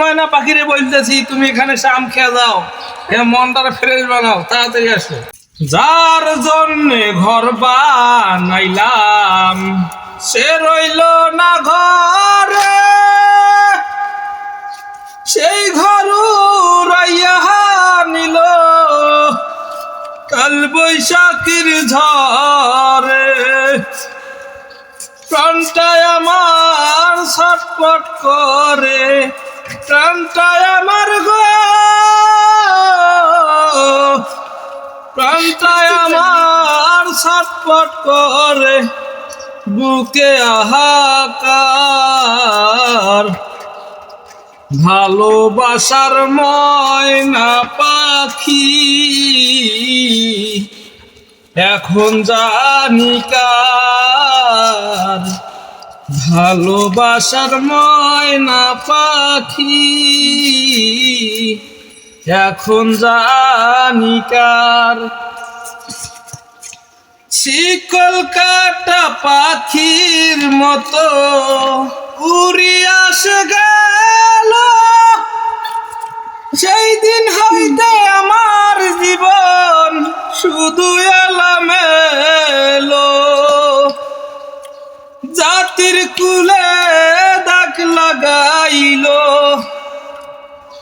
ময়না পাখিরে বলতেছি, তুমি এখানে শাম খেয়ে যাও। এ মনটারে ফ্রেশ বানাও, তাড়াতাড়ি আসো। যার জন্যে ঘর বানাইলাম, সে রইল না ঘরে। সেই ঘর নিল, কাল বৈশাখীর ঝরে প্রাণটায় আমার ছটপট করে প্রাণটায় আমার গো। প্রাণটায় আমার ছটপট করে বুকে আহাকার। ভালোবাসার ময়না পাখি। এখন জানি কার ভালোবাসার ময়না পাখি। এখন জানি কার। শিকল কাটা পাখির মতো উড়ি আসে গেল। সেই দিন হইতে আমার জীবন শুধু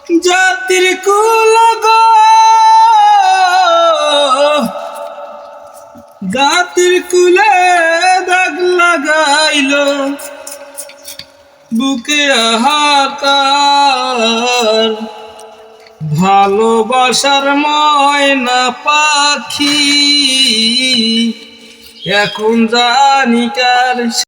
জাতির কুল জাতির কুলে দাগ লাগাইল। বুকে হাহাকার ভালোবাসার ময়না পাখি। এখন জানি কার